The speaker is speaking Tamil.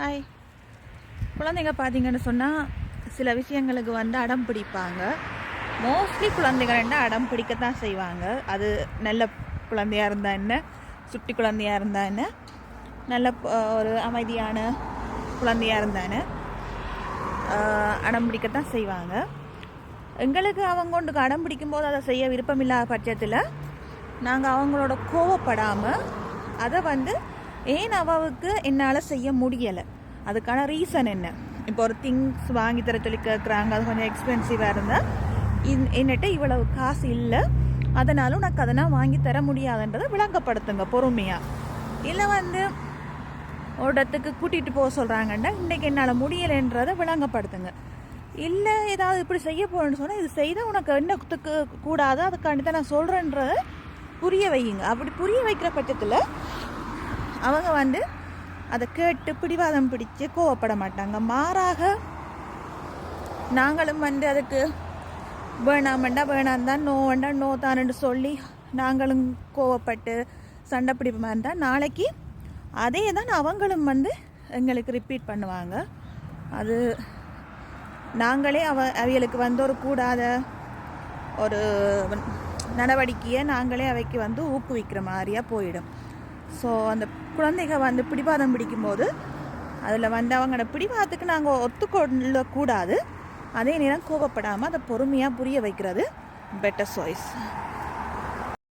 ஹாய் குழந்தைங்க பார்த்தீங்கன்னு சொன்னால் சில விஷயங்களுக்கு வந்து அடம் பிடிப்பாங்க. மோஸ்ட்லி குழந்தைகள் என்ன அடம் பிடிக்கத்தான் செய்வாங்க. அது நல்ல குழந்தையாக இருந்தால் என்ன? சுட்டி குழந்தையா இருந்தால் என்ன? நல்ல ஒரு அமைதியான குழந்தையாக இருந்தானே அடம் பிடிக்க அடம் பிடிக்கத்தான் செய்வாங்க. எங்களுக்கு அவங்க கொண்டு அடம் பிடிக்கும்போது அதை செய்ய விருப்பமில்லாத பட்சத்தில் நாங்கள் அவங்களோட கோவப்படாமல் அதை வந்து ஏன் அவளுக்கு என்னால் செய்ய முடியலை? அதுக்கான ரீசன் என்ன? இப்போ ஒரு திங்ஸ் வாங்கி தர சொல்லி கேட்குறாங்க அது கொஞ்சம் எக்ஸ்பென்சிவாக இருந்தால் இன் என்னட்ட இவ்வளவு காசு இல்லை அதனால் உனக்கு அதனால் வாங்கி தர முடியாதுன்றதை விளங்கப்படுத்துங்க பொறுமையாக இல்லை வந்து ஒரு இடத்துக்கு கூட்டிகிட்டு போக சொல்கிறாங்கன்னா இன்றைக்கி என்னால் முடியலைன்றதை விளங்கப்படுத்துங்க. இல்லை ஏதாவது இப்படி செய்ய போகிறேன்னு சொன்னால் இது செய்தால் உனக்கு என்னத்துக்கு கூடாது அதுக்காண்டி தான் நான் சொல்கிறேன்றத புரிய வையுங்க. அப்படி புரிய வைக்கிற பட்சத்தில் அவங்க வந்து அதை கேட்டு பிடிவாதம் பிடிச்சு கோவப்பட மாட்டாங்க மாறாக நாங்களும் வந்து அதுக்கு வேணாமண்டா வேணாம் தான் நோ வேண்டாம் நோ தான்னு சொல்லி நாங்களும் கோவப்பட்டு சண்டை பிடிப்பமாக இருந்தால் நாளைக்கு அதே தான் அவங்களும் வந்து எங்களுக்கு ரிப்பீட் பண்ணுவாங்க. அது நாங்களே அவ அவைகளுக்கு வந்து ஒரு கூடாத ஒரு நடவடிக்கையை நாங்களே அவைக்கு வந்து ஊக்குவிக்கிற மாதிரியாக போயிடும். ஸோ அந்த குழந்தைங்க வந்து பிடிவாதம் பிடிக்கும்போது அதில் வந்து அவங்களோட பிடிவாதத்துக்கு நாங்கள் ஒத்துக்கொள்ளக்கூடாது. அதே நேரம் கோபப்படாமல் அதை பொறுமையாக புரிய வைக்கிறது பெட்டர் சாய்ஸ்